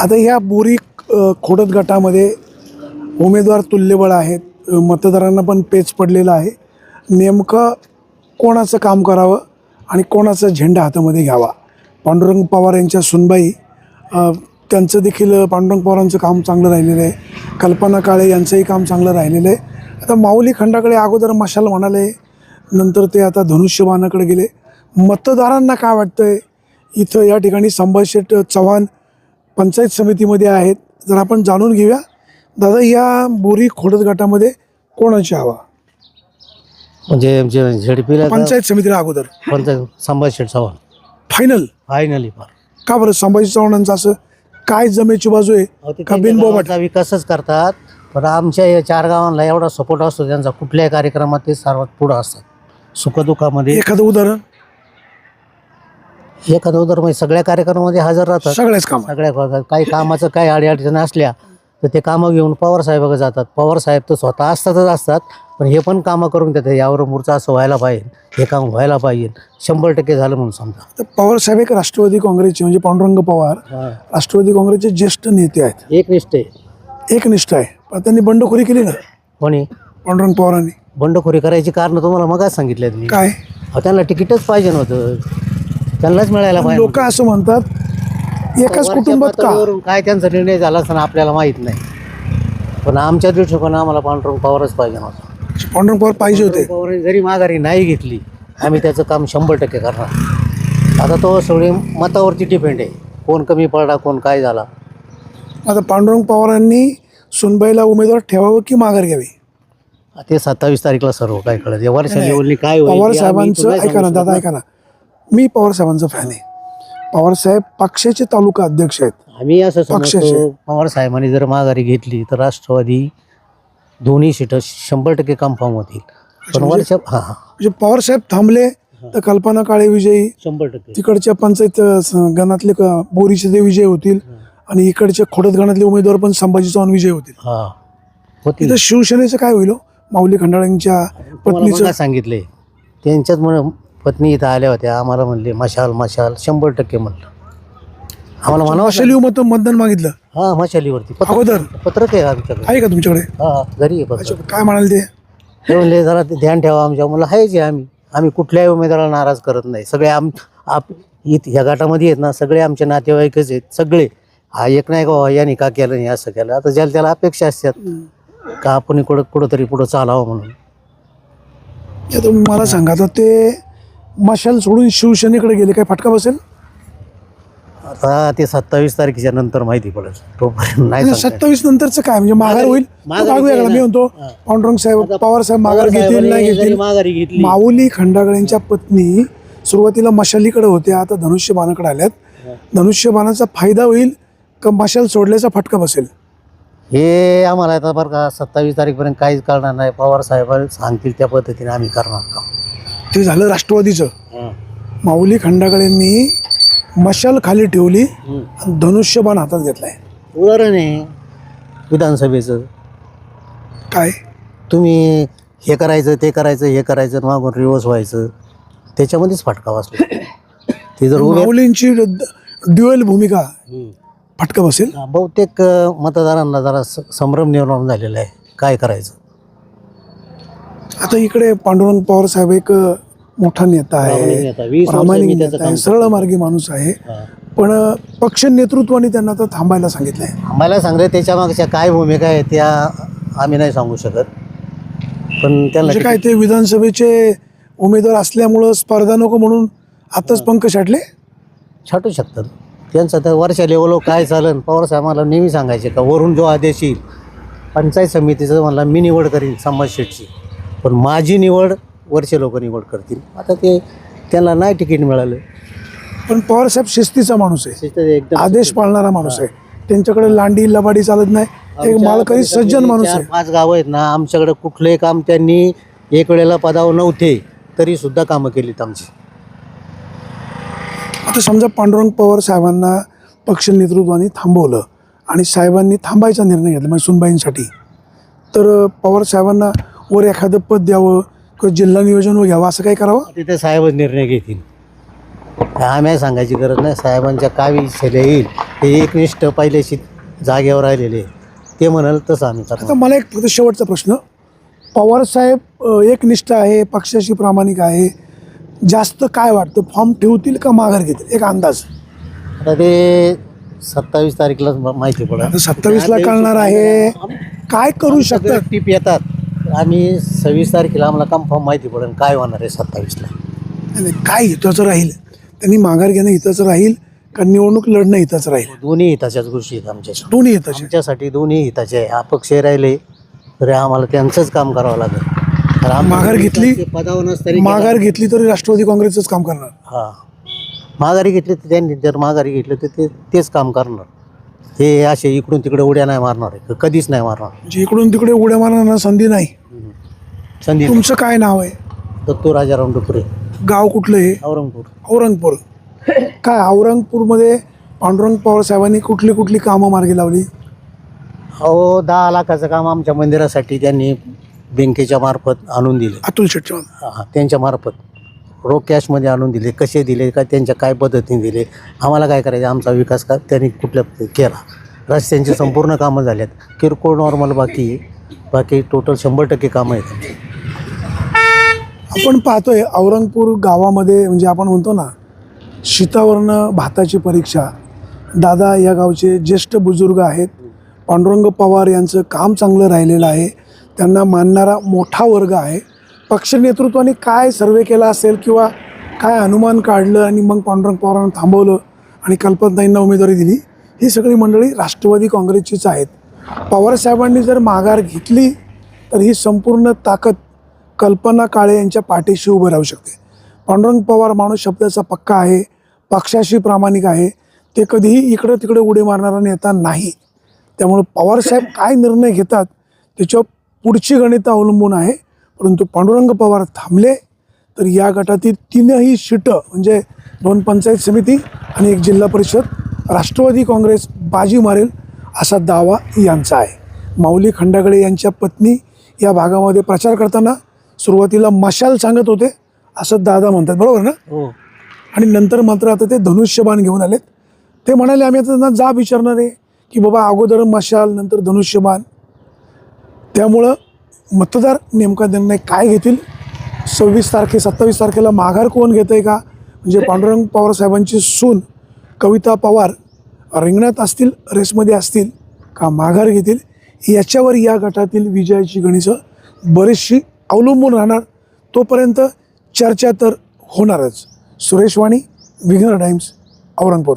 आता ह्या बोरी खोडत गटामध्ये उमेदवार तुल्यबळ आहेत. मतदारांना पण पेच पडलेला आहे. नेमकं कोणाचं काम करावं आणि कोणाचा झेंडा हातामध्ये घ्यावा? पांडुरंग पवार यांच्या सुनबाई त्यांचं देखील पांडुरंग पवारांचं काम चांगलं राहिलेलं आहे. कल्पना काळे यांचंही काम चांगलं राहिलेलं आहे. आता माऊली खंडाकडे अगोदर मशाल म्हणाले नंतर ते आता धनुष्यबाणाकडे गेले. मतदारांना काय वाटतं आहे इथं या ठिकाणी संभाजी शेठ चव्हाण पंचायत समितीमध्ये आहेत. जर आपण जाणून घेऊया. दादा या बोरी खोडद गटामध्ये कोणाची हवा? म्हणजे जे झेडपीला पंचायत समितीला अगोदर. पंचायत संभाजी शेठ चव्हाण. फायनल फायनली फार. का बरं? संभाजी चव्हाणांचं असं काय जमेची बाजू आहे? अहो, ते का त्यांच्या बिनबोबाट? गावाचा विकासच करतात. पण आमच्या या चार गावांना एवढा सपोर्ट असतो त्यांचा कुठल्याही कार्यक्रमात ते सर्वात पुढं असतात. सुखदुःखामध्ये एखादं उदाहरण? एखादं म्हणजे सगळ्या कार्यक्रमामध्ये हजर राहतात. सगळ्याच काम. सगळ्या भागात काही कामाचं काही अडीअडचणी असल्या तर ते कामं घेऊन पवार साहेबाकडे जातात. पवार साहेब तर स्वतः असतातच असतात पण हे पण कामं करून देतात. यावर मोर्चा असं व्हायला पाहिजे हे काम व्हायला पाहिजे. शंभर टक्के झालं म्हणून समजा. तर पवार साहेब एक राष्ट्रवादी काँग्रेसचे म्हणजे पांडुरंग पवार राष्ट्रवादी काँग्रेसचे ज्येष्ठ नेते आहेत. एक निष्ठे एकनिष्ठ आहे. पण त्यांनी बंडखोरी केली ना? कोणी? पांडुरंग पवारांनी. बंडखोरी करायची कारण तुम्हाला मगाच सांगितलं मी. काय? अहो, त्यांना तिकीटच पाहिजे नव्हतं. त्यांनाच मिळायला पाहिजे. लोक असं म्हणतात एकाच कुटुंबात का? काय त्यांचा निर्णय झाला असताना आपल्याला माहीत नाही. पण आमच्या दृष्टिकोन आम्हाला पांडुरंग पवारच पाहिजे नव्हता पांडुरंग पवार पाहिजे होते. पवारांनी जरी माघारी नाही घेतली आम्ही त्याचं काम शंभर टक्के करणार. आता तो सगळी मतावरती डिपेंड आहे. कोण कमी पडला कोण काय झाला. आता पांडुरंग पवारांनी सुनबाईला उमेदवार ठेवावं की माघार घ्यावी? ते सत्तावीस तारीखला सर्व काय कळत या वर्षा लेवलनी काय पवार साहेबांचं ऐका ना दादा ऐका ना. मी पवार साहेबांचा फॅन आहे. पवार साहेब पक्षाचे तालुका अध्यक्ष आहेत. आम्ही असं पक्षाचे. समजतो पवार साहेबांनी जर माघारी घेतली तर राष्ट्रवादी दोन्ही सीटं शंभर टक्के कन्फर्म होतील. पण म्हणजे- हा हा. म्हणजे पवार साहेब थांबले तर कल्पना काळे विजयी शंभर टक्के. तिकडच्या पंचायत अ, स- गणातले क- बोरीचे ते विजय होतील आणि इकडच्या खोडद गणातले उमेदवार पण संभाजी चव्हाण विजय होतील. हा. होतील. इथं शिवसेनेचं काय होईल हो? माऊली खंडाळ्यांच्या तुम्हाला पत्नीचं मगाच सांगितले त्यांच्याच म्हणून पत्नी इथं आल्या होत्या. आम्हाला म्हणले मशाल मशाल. शंभर टक्के म्हणलं. आम्हाला म्हणावं मत मतदान मागितलं? हा मशालीवरती. पत्रक अगोदर? पत्रक आहे आमच्याकडे. आहे का तुमच्याकडे? हा घरी आहे पत्रक अच्छा काय म्हणाल ते? ते म्हणले जरा ते ध्यान ठेवा आमच्या मला आहेच आहे आम्ही. आम्ही कुठल्याही उमेदवाराला नाराज करत नाही. सगळे आम आप इथं ह्या गटामध्ये आहेत ना सगळे आमचे नातेवाईकच आहेत. सगळे. हा एक नाही का बाबा याने का केलं नाही असं केलं. आता ज्याला त्याला अपेक्षा असतात का आपण कुठं कुठंतरी पुढं चालावं म्हणून. आता मला सांगा आता ते मशाल सोडून शिवसेनेकडे गेले काय फटका बसेल? आता ते सत्तावीस तारखेच्या नंतर माहिती पडेल. तोपर्यंत नाही सांगता येत. सत्तावीस नंतरचं काय? म्हणजे माघार होईल? माघारी का? मी. म्हणतो हा. पांडुरंग साहेब पवार साहेब माघार घेतील नाही घेतील. माघारी घेतली. माऊली खंडागळ्यांच्या पत्नी सुरुवातीला मशालीकडे होत्या आता धनुष्यबाणाकडे आल्यात. धनुष्यबाणाचा फायदा होईल का मशाल सोडल्याचा फटका बसेल? हे आम्हाला आता बरं का सत्तावीस तारीखपर्यंत काहीच कळणार नाही. पवार साहेब सांगतील त्या पद्धतीने आम्ही करणार काम ते झालं राष्ट्रवादीचं. माऊली खंडागळेंनी मशाल खाली ठेवली आणि धनुष्यबाण हातात घेतलाय. उदाहरण आहे विधानसभेचं. काय? तुम्ही हे करायचं ते करायचं हे करायचं मागून रिवर्स व्हायचं. त्याच्यामध्येच फटका वाचला ते जर उभे माऊलींची ड्युएल भूमिका फटका बसेल? बहुतेक मतदारांना जरा स- संभ्रम निर्माण झालेला आहे. काय करायचं? आता इकडे पांडुरंग पवार साहेब एक मोठा नेता आहे. प्रामाणिक नेता आहे. सरळ मार्गी माणूस आहे. पण पक्ष नेतृत्वाने त्यांना आता थांबायला सांगितलंय. आम्हाला सांगते त्याच्या मागच्या काय भूमिका आहे त्या आम्ही नाही सांगू शकत. पण त्याला म्हणजे काय ते विधानसभेचे उमेदवार असल्यामुळं स्पर्धा नको म्हणून आताच पंख छाटले? छाटू शकतात. त्यांचं तर वर्षा लेवलवर काय चालन पवार साहेबांना नेहमी सांगायचे का वरून जो आदेश येईल पंचायत समितीचं म्हणला मी निवड करीन समाज शेटची पण माझी निवड वरचे लोक निवड करतील. आता ते त्यांना नाही तिकीट मिळालं. पण पवार साहेब शिस्तीचा माणूस आहे. एकदम आदेश पाळणारा माणूस आहे. त्यांच्याकडे लांडी लबाडी चालत नाही. एक आमच्या मालकरी सज्जन माणूस चार आहे. पाच गावं आहेत ना आमच्याकडे कुठलंही काम त्यांनी एक वेळेला पदावर नव्हते तरी सुद्धा कामं केलीत आमची. आता समजा पांडुरंग पवार साहेबांना पक्ष नेतृत्वाने थांबवलं आणि साहेबांनी थांबायचा निर्णय घेतला म्हणजे सुनबाईंसाठी. तर अ, पवार साहेबांना वर एखादं पद द्यावं किंवा जिल्हा नियोजन घ्यावं असं काही करावं? तिथे साहेबच निर्णय घेतील. आम्ही सांगायची गरज नाही. साहेबांच्या काय इच्छेला येईल हे एकनिष्ठ पहिल्याशी जागेवर राहिलेले. ते म्हणाल तसं आम्ही आता करणार मला एक फक्त शेवटचा प्रश्न. पवारसाहेब अ, एकनिष्ठ आहे पक्षाशी प्रामाणिक आहे. जास्त काय वाटतं? फॉर्म ठेवतील का माघार घेतील? एक अंदाज. आता ते सत्तावीस तारीखला माहिती पडेल आता सत्तावीसला कळणार आहे. काय करू शकतात? टीप येतात. आणि सव्वीस तारखेला आम्हाला कन्फर्म माहिती पडेल काय होणार आहे सत्तावीसला. आणि काय हिताचं राहील? त्यांनी माघार घेणं हिताचं राहील का निवडणूक लढणं हिताचं राहील? दोन्ही हिताच्याच गोष्टी आहेत आमच्या दोन्ही हिताचे. आमच्यासाठी दोन्ही हिताचे आहे. अपक्ष राहिले तरी आम्हाला त्यांचंच काम करावं लागेल. तर आम्हाला माघार घेतली? ते पदावर नसतरी माघार घेतली तरी राष्ट्रवादी काँग्रेसच काम करणार. हा. माघारी घेतली तर त्यांनी जर माघारी घेतली तर ते तेच काम करणार. ते असे इकडून तिकडे उड्या नाही मारणार आहे. कधीच नाही मारणार. म्हणजे इकडून तिकडे उड्या मारण्याला संधी नाही. संदीप तुमचं काय नाव आहे? दत्तू राजाराम डुकरे. गाव कुठलं आहे औरंगपूर. औरंगपूर. काय औरंगपूरमध्ये पांडुरंग पवार साहेबांनी कुठली कुठली कामं मार्गी लावली? अहो दहा लाखाचं काम आमच्या मंदिरासाठी त्यांनी बँकेच्या मार्फत आणून दिले. अतुल शेट्टी हा, त्यांच्या मार्फत. रोख कॅशमध्ये आणून दिले कसे दिले का त्यांच्या काय पद्धतीने दिले आम्हाला काय करायचं आमचा विकास का त्यांनी कुठल्या केला. रस्त्यांची संपूर्ण कामं झाल्यात किरकोळ नॉर्मल बाकी. बाकी टोटल शंभर टक्के कामं आहेत आपण पाहतोय औरंगपूर गावामध्ये म्हणजे आपण म्हणतो ना शीतावरनं भाताची परीक्षा. दादा या गावचे ज्येष्ठ बुजुर्ग आहेत. पांडुरंग पवार यांचं काम चांगलं राहिलेलं आहे. त्यांना मानणारा मोठा वर्ग आहे. पक्ष नेतृत्वाने काय सर्वे केला असेल किंवा काय अनुमान काढलं आणि मग पांडुरंग पवारांना थांबवलं आणि कल्पनाताईंना उमेदवारी दिली ही सगळी मंडळी राष्ट्रवादी काँग्रेसचीच आहेत. पवारसाहेबांनी जर माघार घेतली तर ही संपूर्ण ताकद कल्पना काळे यांच्या पाठीशी उभं राहू शकते. पांडुरंग पवार माणूस शब्दाचा पक्का आहे पक्षाशी प्रामाणिक आहे ते कधीही इकडं तिकडे उडी मारणारा नेता नाही. त्यामुळं पवारसाहेब काय निर्णय घेतात त्याच्यावर पुढची गणितं अवलंबून आहे. परंतु पांडुरंग पवार थांबले तर या गटातील तीनही शिटं म्हणजे दोन पंचायत समिती आणि एक जिल्हा परिषद राष्ट्रवादी काँग्रेस बाजी मारेल असा दावा यांचा आहे. माऊली खंडागळे यांच्या पत्नी या भागामध्ये प्रचार करताना सुरुवातीला मशाल सांगत होते असं दादा म्हणतात बरोबर ना? हो. आणि नंतर मात्र आता ते धनुष्यबाण घेऊन आलेत. ते म्हणाले आम्ही आता त्यांना जा विचारणार आहे की बाबा अगोदर मशाल नंतर धनुष्यबाण. त्यामुळं मतदार नेमका निर्णय काय घेतील? सव्वीस तारखे सत्तावीस तारखेला माघार कोण घेतं आहे का? म्हणजे पांडुरंग पवार साहेबांची सून कविता पवार रिंगणात असतील रेसमध्ये असतील का माघार घेतील? याच्यावर या गटातील विजयाची गणितं बरीचशी अवलंबून राहणार. तोपर्यंत चर्चा तर होणारच. सुरेश वाणी विघ्नर टाइम्स औरंगपूर.